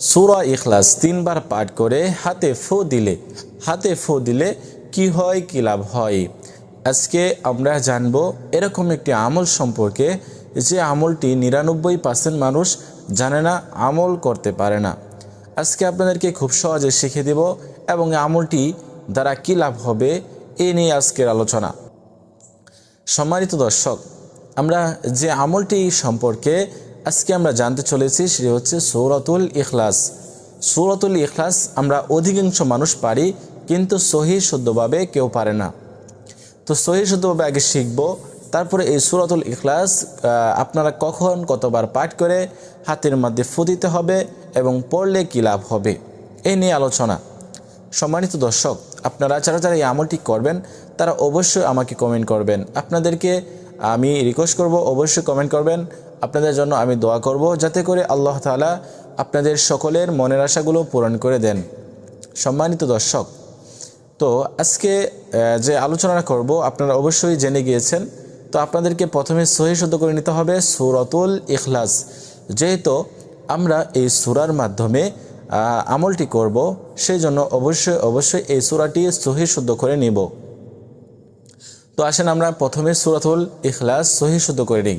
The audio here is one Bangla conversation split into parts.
সুরা ইখলাস তিনবার পাঠ করে হাতে ফু দিলে, হাতে ফু দিলে কি হয়, কি লাভ হয়? আজকে আমরা জানব এরকম একটি আমল সম্পর্কে, যে আমলটি নিরানব্বই পার্সেন্ট মানুষ জানে না, আমল করতে পারে না। আজকে আপনাদেরকে খুব সহজে শিখে দেব এবং আমলটি দ্বারা কী লাভ হবে, এ নিয়ে আজকের আলোচনা। সম্মানিত দর্শক, আমরা যে আমলটি সম্পর্কে আজকে আমরা জানতে চলেছি সেটি হচ্ছে সৌরাতুল ইখলাস। সৌরাতুল ইখলাস আমরা অধিকাংশ মানুষ পারি, কিন্তু সহি শুদ্ধভাবে কেউ পারে না। তো সহি শুদ্ধভাবে আগে শিখব। তারপরে এই সুরাতুল ইখলাস আপনারা কখন কতবার পাঠ করে হাতের মধ্যে ফু দিতে হবে এবং পড়লে কী লাভ হবে এই নিয়ে আলোচনা। সম্মানিত দর্শক, আপনারা যারা যারা এই আমলটি করবেন, তারা অবশ্যই আমাকে কমেন্ট করবেন। আপনাদেরকে আমি রিকোয়েস্ট করব, অবশ্যই কমেন্ট করবেন। আপনাদের জন্য আমি দোয়া করব, যাতে করে আল্লাহ তাআলা আপনাদের সকলের মনের আশাগুলো পূরণ করে দেন। সম্মানিত দর্শক, তো আজকে যে আলোচনা করব, আপনারা অবশ্যই জেনে গিয়েছেন। তো আপনাদেরকে প্রথমে সহি শুদ্ধ করে নিতে হবে সুরতুল ইখলাস। যেহেতু আমরা এই সুরার মাধ্যমে আমলটি করব সেই জন্য অবশ্যই অবশ্যই এই সুরাটি সহি শুদ্ধ করে নিব। তো আসেন আমরা প্রথমে সুরাতুল ইখলাস সহি শুদ্ধ করে নিই।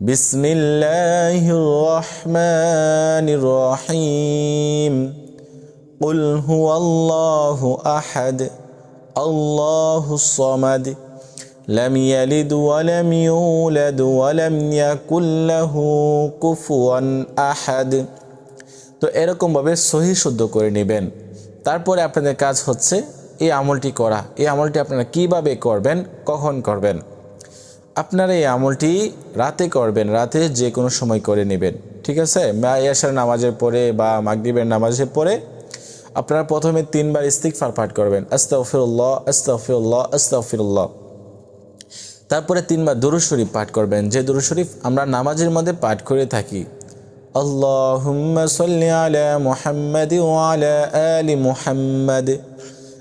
بسم الله الرحمن الرحيم قل هو الله احد الله الصمد لم يلد ولم يولد ولم يكن له كفوا احد তো এরকমভাবে সহি শুদ্ধ করে নেবেন তারপরে আপনাদের কাজ হচ্ছে এই আমলটি করা এই আমলটি আপনারা কিভাবে করবেন কখন করবেন আপনারা এই আমলটি রাতে করবেন, রাতে যে কোনো সময় করে নেবেন, ঠিক আছে? ইয়াসার নামাজের পরে বা মাগরিবের নামাজের পরে আপনারা প্রথমে তিনবার ইস্তিকফার পাঠ করবেন, আস্তাগফিরুল্লাহ আস্তাগফিরুল্লাহ আস্তাগফিরুল্লাহ। তারপরে তিনবার দুরুদ শরীফ পাঠ করবেন, যে দুরুদ শরীফ আমরা নামাজের মধ্যে পাঠ করে থাকি। আল্লাহ মুহাম্মাদি ওয়া আলা আলি মুহাম্মাদ।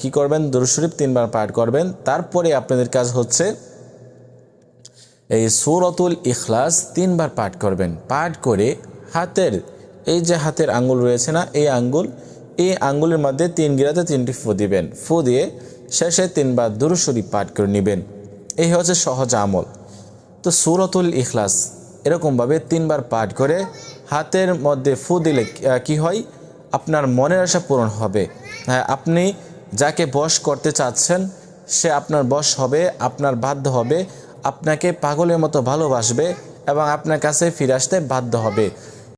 কি করবেন? দুরূদ তিনবার পাঠ করবেন। তারপরে আপনাদের কাজ হচ্ছে এই সূরাতুল ইখলাস তিনবার পাঠ করবেন। পাঠ করে হাতের, এই যে হাতের আঙ্গুল রয়েছে না, এই আঙ্গুল, এই আঙ্গুলের মধ্যে তিন গিরাতে তিনটি ফু দিবেন। ফু দিয়ে শেষে তিনবার দুরূদ পাঠ করে নেবেন। এই হচ্ছে সহজ আমল। তো সুরতুল ইখলাস এরকমভাবে তিনবার পাঠ করে হাতের মধ্যে ফু দিলে কি হয়? আপনার মনের আশা পূরণ হবে। হ্যাঁ আপনি যাকে বশ করতে চাচ্ছেন, সে আপনার বশ হবে, আপনার বাধ্য হবে, আপনাকে পাগলের মতো ভালোবাসবে এবং আপনার কাছে ফিরে আসতে বাধ্য হবে।